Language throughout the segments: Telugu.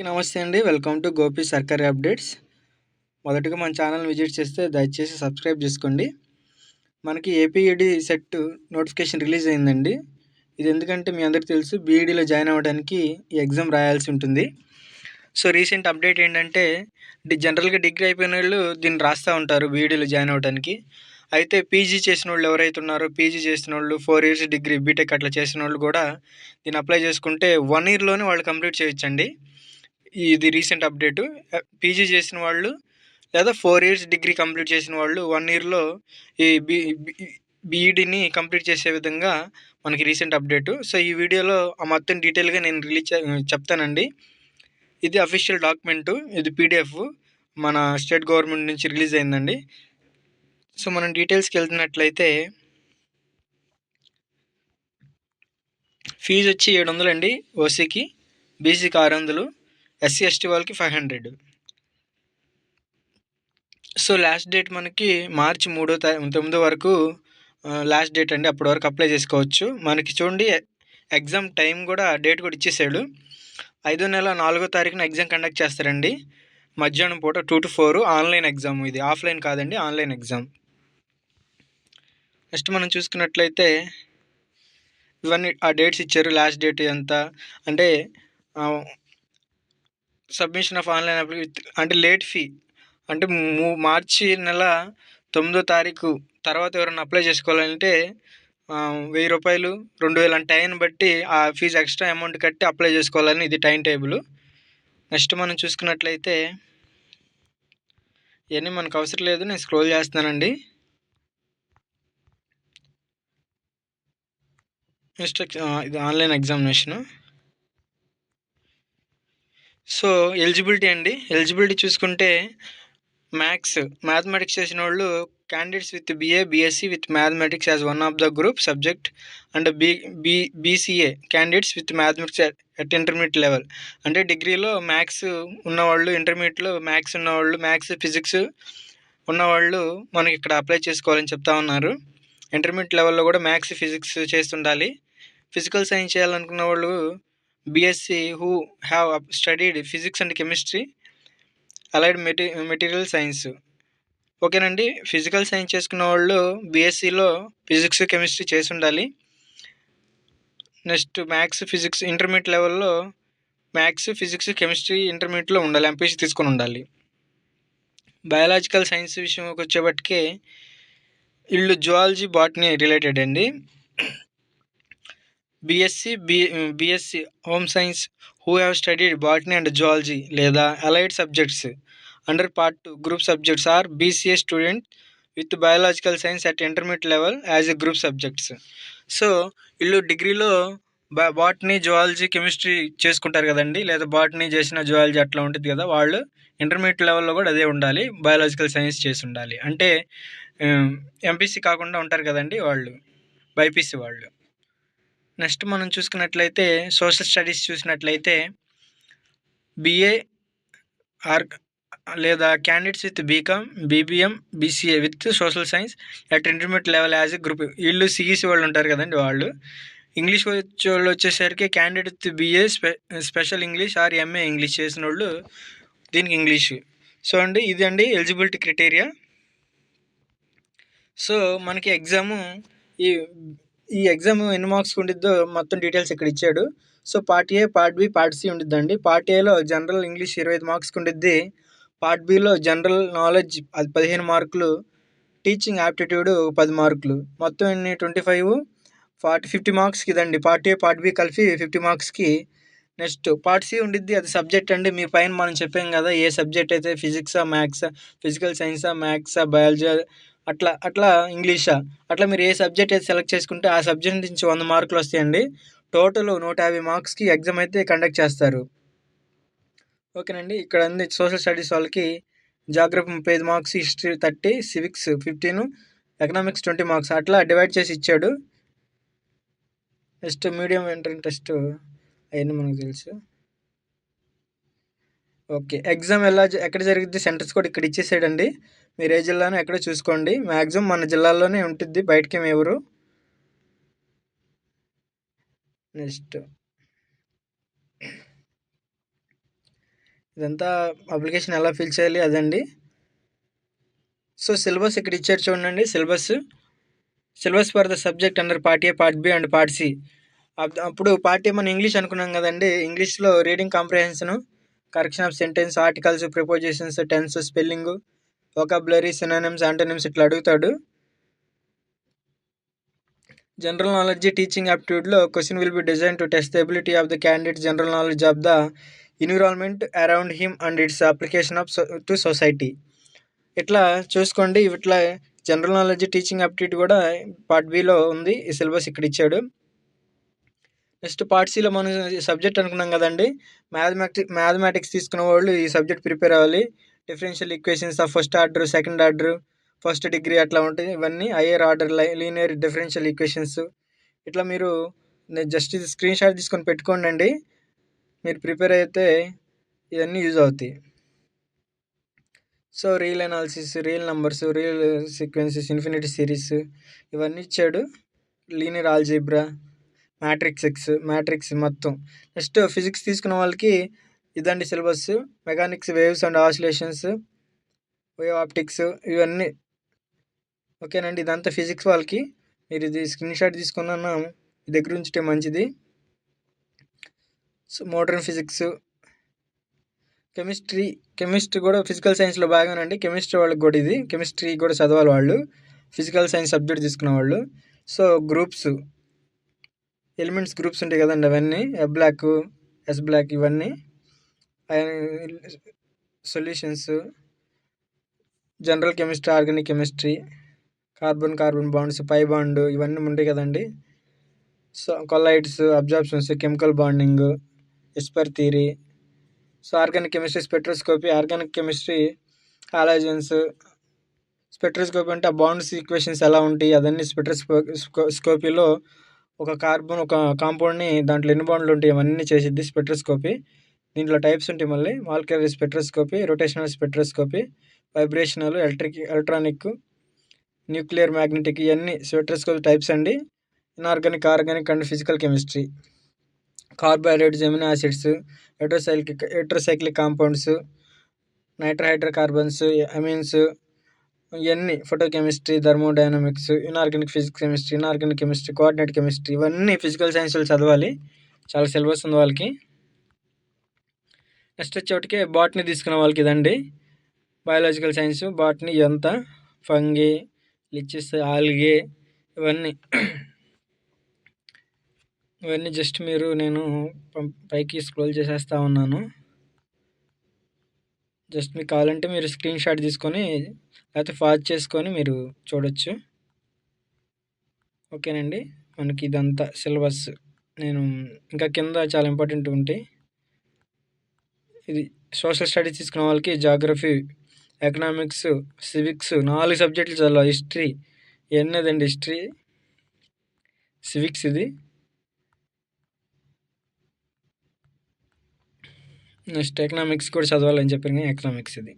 అందరికీ నమస్తే అండి. వెల్కమ్ టు గోపి సర్కారీ అప్డేట్స్. మొదటగా మన ఛానల్ విజిట్ చేస్తే దయచేసి సబ్స్క్రైబ్ చేసుకోండి. మనకి ఏపీఈడి సెట్ నోటిఫికేషన్ రిలీజ్ అయిందండి. ఇది ఎందుకంటే మీ అందరికీ తెలుసు బీఈడీలో జాయిన్ అవ్వడానికి ఈ ఎగ్జామ్ రాయాల్సి ఉంటుంది. సో రీసెంట్ అప్డేట్ ఏంటంటే జనరల్గా డిగ్రీ అయిపోయిన వాళ్ళు దీన్ని రాస్తూ ఉంటారు బీఈడీలో జాయిన్ అవ్వడానికి అయితే పీజీ చేసిన వాళ్ళు ఎవరైతే ఉన్నారో పీజీ చేసిన వాళ్ళు ఫోర్ ఇయర్స్ డిగ్రీ బీటెక్ అట్లా చేసిన వాళ్ళు కూడా దీన్ని అప్లై చేసుకుంటే వన్ ఇయర్లోనే వాళ్ళు కంప్లీట్ చేయొచ్చండి. ఇది రీసెంట్ అప్డేటు. పీజీ చేసిన వాళ్ళు లేదా ఫోర్ ఇయర్స్ డిగ్రీ కంప్లీట్ చేసిన వాళ్ళు వన్ ఇయర్లో ఈ బీ బీఈడిని కంప్లీట్ చేసే విధంగా మనకి రీసెంట్ అప్డేటు. సో ఈ వీడియోలో ఆ మొత్తం డీటెయిల్గా నేను రిలీజ్ చెప్తానండి. ఇది అఫీషియల్ డాక్యుమెంటు. ఇది పీడిఎఫ్ మన స్టేట్ గవర్నమెంట్ నుంచి రిలీజ్ అయిందండి. సో మనం డీటెయిల్స్కి వెళ్తున్నట్లయితే ఫీజు వచ్చి ఏడు వందలు అండి ఓసీకి బీసీకి ఆరు వందలు. ఎస్సీ ఎస్టీ వాళ్ళకి five hundred so last date మనకి మార్చి మూడో తొమ్మిదో వరకు లాస్ట్ డేట్ అండి. అప్పటి వరకు అప్లై చేసుకోవచ్చు. మనకి చూడండి ఎగ్జామ్ టైం కూడా డేట్ కూడా ఇచ్చేసాడు. ఐదో నెల నాలుగో తారీఖున ఎగ్జామ్ కండక్ట్ చేస్తారండి. మధ్యాహ్నం పూట two to four online exam ఇది. ఆఫ్లైన్ కాదండి ఆన్లైన్ ఎగ్జామ్ నెక్స్ట్ మనం చూసుకున్నట్లయితే ఇవన్నీ ఆ డేట్స్ ఇచ్చారు. లాస్ట్ డేట్ ఎంత? అంటే సబ్మిషన్ ఆఫ్ ఆన్లైన్ అంటే లేట్ ఫీ. అంటే మార్చి నెల తొమ్మిదో తారీఖు తర్వాత ఎవరైనా అప్లై చేసుకోవాలంటే వెయ్యి రూపాయలు రెండు వేలు అంటే టైం బట్టి ఆ ఫీజు ఎక్స్ట్రా అమౌంట్ కట్టి అప్లై చేసుకోవాలని ఇది టైం టేబుల్. నెక్స్ట్ మనం చూసుకున్నట్లయితే ఇవన్నీ మనకు అవసరం లేదు నేను స్క్రోల్ చేస్తున్నానండి. నెక్స్ట్ ఇది ఆన్లైన్ ఎగ్జామినేషను. సో ఎలిజిబిలిటీ అండి. ఎలిజిబిలిటీ చూసుకుంటే మ్యాథ్స్ మ్యాథమెటిక్స్ చేసిన వాళ్ళు candidates with BA BSc with mathematics as one of the group subject and B B BCA candidates with mathematics at intermediate level. అంటే డిగ్రీలో మ్యాథ్స్ ఉన్నవాళ్ళు ఇంటర్మీడియట్లో మ్యాథ్స్ ఉన్నవాళ్ళు మ్యాథ్స్ ఫిజిక్స్ ఉన్నవాళ్ళు మనకి ఇక్కడ అప్లై చేసుకోవాలని చెప్తా ఉన్నారు. ఇంటర్మీడియట్ లెవెల్లో కూడా మ్యాథ్స్ ఫిజిక్స్ చేస్తుండాలి. ఫిజికల్ సైన్స్ చేయాలనుకున్న వాళ్ళు BSc who have studied physics and chemistry allied mate material science ఓకేనండి ఫిజికల్ సైన్స్ చేసుకున్న వాళ్ళు బీఎస్సీలో ఫిజిక్స్ కెమిస్ట్రీ చేసి ఉండాలి. నెక్స్ట్ మ్యాథ్స్ ఫిజిక్స్ ఇంటర్మీడియట్ లెవెల్లో మ్యాథ్స్ ఫిజిక్స్ కెమిస్ట్రీ ఇంటర్మీడియట్లో ఉండాలి ఎంపీసీ తీసుకొని ఉండాలి. బయాలజికల్ సైన్స్ విషయంకి వచ్చేపటికే వీళ్ళు జువాలజీ బాటనీ రిలేటెడ్ అండి. BSc B BSc home science who have studied botany and zoology లేదా allied subjects under part two group subjects or BCA student with biological science at intermediate level as a group subjects so వీళ్ళు డిగ్రీలో బా బాటనీ జువాలజీ కెమిస్ట్రీ చేసుకుంటారు కదండి. లేదా బాటనీ చేసిన జువాలజీ అట్లా ఉంటుంది కదా. వాళ్ళు ఇంటర్మీడియట్ లెవెల్లో కూడా అదే ఉండాలి. బయాలజికల్ సైన్స్ చేసి ఉండాలి. అంటే ఎంపీసీ కాకుండా ఉంటారు కదండి వాళ్ళు. బైపీసీ వాళ్ళు. నెక్స్ట్ మనం చూసుకున్నట్లయితే సోషల్ స్టడీస్ చూసినట్లయితే బిఏ ఆర్ లేదా candidates with BCom BBM BCA with social science at intermediate level as a group వీళ్ళు సిఈసి వాళ్ళు ఉంటారు కదండి వాళ్ళు. ఇంగ్లీష్ వచ్చే వాళ్ళు వచ్చేసరికి candidate with BA స్పె special English or MA English చేసిన వాళ్ళు దీనికి ఇంగ్లీష్ సో అండి ఇది అండి ఎలిజిబిలిటీ క్రైటీరియా సో మనకి ఎగ్జాము ఈ ఈ ఎగ్జామ్ ఎన్ని మార్క్స్ ఉండిద్దో మొత్తం డీటెయిల్స్ ఇక్కడ ఇచ్చాడు. So part A part B part C ఉండిద్దండి. పార్ట్ ఏలో జనరల్ ఇంగ్లీష్ ఇరవై ఐదు మార్క్స్కి ఉండిద్ది. పార్ట్ బిలో జనరల్ నాలెడ్జ్ అది పదిహేను మార్కులు టీచింగ్ యాప్టిట్యూడ్ పది మార్కులు మొత్తం ఎన్ని? ట్వంటీ ఫైవ్ ఫార్టీ ఫిఫ్టీ మార్క్స్కి ఇదండి. పార్ట్ ఏ పార్ట్ బి కలిపి ఫిఫ్టీ మార్క్స్కి నెక్స్ట్ పార్ట్ సి ఉండిద్ది. అది సబ్జెక్ట్ అండి. మీ పైన మనం చెప్పాం కదా ఏ సబ్జెక్ట్ అయితే ఫిజిక్సా మ్యాథ్సా ఫిజికల్ సైన్సా మ్యాథ్సా బయాలజీ అట్లా అట్లా ఇంగ్లీషా అట్లా మీరు ఏ సబ్జెక్ట్ అయితే సెలెక్ట్ చేసుకుంటే ఆ సబ్జెక్ట్ నుంచి వంద మార్కులు వస్తాయండి. టోటల్ నూట యాభై మార్క్స్కి ఎగ్జామ్ అయితే కండక్ట్ చేస్తారు. ఓకేనండి ఇక్కడ అంది సోషల్ స్టడీస్ వాళ్ళకి జాగ్రఫీ ముప్పై ఐదు marks history thirty civics fifteen economics twenty marks అట్లా డివైడ్ చేసి ఇచ్చాడు. నెక్స్ట్ మీడియం ఎంట్రన్ టెస్ట్ అవన్నీ మనకు తెలుసు. ఓకే ఎగ్జామ్ ఎలా ఎక్కడ జరిగింది సెంటర్స్ కూడా ఇక్కడ ఇచ్చేసాడండి. మీరు ఏ జిల్లానో ఎక్కడ చూసుకోండి? మ్యాక్సిమం మన జిల్లాలోనే ఉంటుంది బయటకి ఎవరు? నెక్స్ట్. ఇదంతా అప్లికేషన్ ఎలా ఫిల్ చేయాలి అదండి. సో సిలబస్ ఇక్కడ ఇచ్చారు చూడండి. Syllabus. Syllabus for the subject under part A part B and part C. అప్పుడు పార్ట్ ఏ మనం ఇంగ్లీష్ అనుకున్నాం కదండి. ఇంగ్లీష్లో reading comprehension correction of sentence articles prepositions tense spelling vocabulary synonyms antonyms ఇట్లా అడుగుతాడు. General knowledge teaching యాప్టిట్యూడ్లో question will be design to test the ability of the candidate general knowledge of the environment around him and its application of to society ఇట్లా చూసుకోండి. ఇట్లా జనరల్ నాలెడ్జ్ టీచింగ్ అప్టిట్యూడ్ కూడా పార్ట్ బిలో ఉంది. ఈ సిలబస్ ఇక్కడ ఇచ్చాడు. నెక్స్ట్ పార్ట్ సిలో మనం సబ్జెక్ట్ అనుకున్నాం కదండి. మ్యాథమెటిక్ మ్యాథమెటిక్స్ తీసుకున్న వాళ్ళు ఈ సబ్జెక్ట్ ప్రిపేర్ అవ్వాలి. Differential equations of first order second order first degree అట్లా ఉంటాయి ఇవన్నీ higher order linear differential equations ఇట్లా మీరు జస్ట్ ఇది స్క్రీన్ షాట్ తీసుకొని పెట్టుకోండి అండి మీరు ప్రిపేర్ అయితే ఇవన్నీ యూజ్ అవుతాయి. So real analysis real numbers real sequences infinity series ఇవన్నీ ఇచ్చాడు. Linear algebra matrix X matrix మొత్తం. నెక్స్ట్ ఫిజిక్స్ తీసుకున్న వాళ్ళకి ఇదండి syllabus. Mechanics waves and oscillations wave optics ఇవన్నీ. ఓకేనండి ఇదంతా ఫిజిక్స్ వాళ్ళకి. మీరు ఇది స్క్రీన్ షాట్ తీసుకున్నా దగ్గర ఉంచితే మంచిది. So modern physics. Chemistry chemistry కూడా ఫిజికల్ సైన్స్లో బాగానండి. కెమిస్ట్రీ వాళ్ళకి కూడా ఇది. కెమిస్ట్రీ కూడా చదవాలి వాళ్ళు. ఫిజికల్ సైన్స్ సబ్జెక్ట్ తీసుకున్న వాళ్ళు. So groups. ఎలిమెంట్స్ గ్రూప్స్ ఉంటాయి కదండి అవన్నీ. ఎ బ్లాక్ ఎస్ బ్లాక్ ఇవన్నీ. Solutions general chemistry organic chemistry carbon carbon bonds pi bond ఇవన్నీ ఉంటాయి కదండి. So colloids absorptions chemical bonding ఎస్పర్ theory so organic chemistry spectroscopy organic chemistry halogens spectroscopy అంటే ఆ బాండ్స్ ఈక్వేషన్స్ ఎలా ఉంటాయి? అదన్నీ స్పెట్రోస్కో స్కోపీలో ఒక కార్బన్ ఒక కాంపౌండ్ని దాంట్లో ఎన్ని బాండ్లు ఉంటాయి? అవన్నీ చేసిద్ది స్పెట్రోస్కోపీ దీంట్లో టైప్స్ ఉంటాయి మళ్ళీ molecular spectroscopy rotational spectroscopy vibrational electric electronic nuclear magnetic ఇవన్నీ స్పెక్ట్రోస్కోపీ టైప్స్ అండి. Inorganic organic and physical chemistry carbohydrates amino acids heterocyclic heterocyclic compounds nitrohydrocarbons amines ఇవన్నీ photochemistry thermodynamics inorganic physics chemistry inorganic chemistry coordinate chemistry ఇవన్నీ ఫిజికల్ సైన్స్లో చదవాలి. చాలా సిలబస్ ఉంది వాళ్ళకి. నెక్స్ట్ వచ్చేటికి బాట్ని తీసుకున్న వాళ్ళకి ఇదండి. బయాలజికల్ సైన్స్ బాట్నీ ఎంత ఫంగి లిచెస్ ఆల్గే ఇవన్నీ. ఇవన్నీ జస్ట్ మీరు నేను పైకి స్క్రోల్ చేసేస్తా ఉన్నాను. జస్ట్ మీకు కావాలంటే మీరు స్క్రీన్ షాట్ తీసుకొని లేకపోతే ఫాస్ట్ చేసుకొని మీరు చూడొచ్చు. ఓకేనండి మనకి ఇదంతా సిలబస్ నేను ఇంకా కింద చాలా ఇంపార్టెంట్ ఉంటాయి. ఇది సోషల్ స్టడీస్ తీసుకున్న వాళ్ళకి జాగ్రఫీ ఎకనామిక్స్ సివిక్స్ నాలుగు సబ్జెక్టులు చదవాలి. హిస్టరీ ఎన్నదండి హిస్టరీ సివిక్స్ ఇది. నెక్స్ట్ ఎకనామిక్స్ కూడా చదవాలని చెప్పాను ఎకనామిక్స్ ఇది.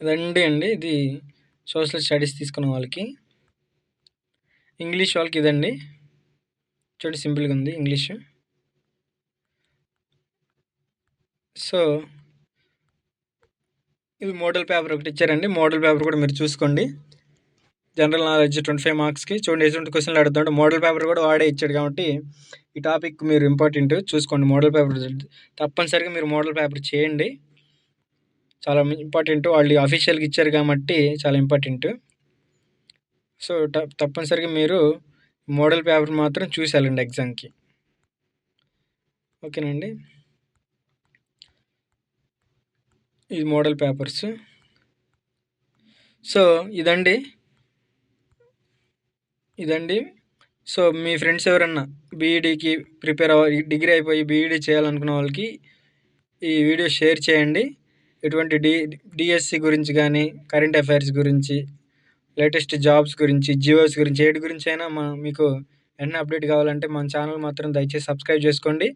ఇదండి అండి ఇది సోషల్ స్టడీస్ తీసుకున్న వాళ్ళకి. ఇంగ్లీష్ వాళ్ళకి ఇదండి. చూడండి సింపుల్గా ఉంది ఇంగ్లీష్. సో ఇది మోడల్ పేపర్ ఒకటి ఇచ్చారండి. మోడల్ పేపర్ కూడా మీరు చూసుకోండి. జనరల్ నాలెడ్జ్ ట్వంటీ ఫైవ్ మార్క్స్కి చూడండి ఎటువంటి క్వశ్చన్లు అడుగుతుంటే మోడల్ పేపర్ కూడా వాడే ఇచ్చాడు కాబట్టి ఈ టాపిక్ మీరు ఇంపార్టెంట్ చూసుకోండి. మోడల్ పేపర్ తప్పనిసరిగా మీరు మోడల్ పేపర్ చేయండి. చాలా ఇంపార్టెంట్ వాళ్ళు అఫీషియల్గా ఇచ్చారు కాబట్టి చాలా ఇంపార్టెంట్. సో తప్పనిసరిగా మీరు మోడల్ పేపర్ మాత్రం చూసి వెళ్ళండి ఎగ్జామ్కి. ఓకేనండి? ఇది మోడల్ పేపర్స్. సో ఇదండి. ఇదండి. సో మీ ఫ్రెండ్స్ ఎవరన్నా బీఈడీకి ప్రిపేర్ అవ్వ డిగ్రీ అయిపోయి బీఈడీ చేయాలనుకున్న వాళ్ళకి ఈ వీడియో షేర్ చేయండి. ఎటువంటి డి డిఎస్సి గురించి కానీ కరెంట్ అఫైర్స్ గురించి లేటెస్ట్ జాబ్స్ గురించి జియోస్ గురించి ఏటి గురించి అయినా మా మీకు వెంటనే అప్డేట్ కావాలంటే మన ఛానల్ మాత్రం దయచేసి సబ్స్క్రైబ్ చేసుకోండి.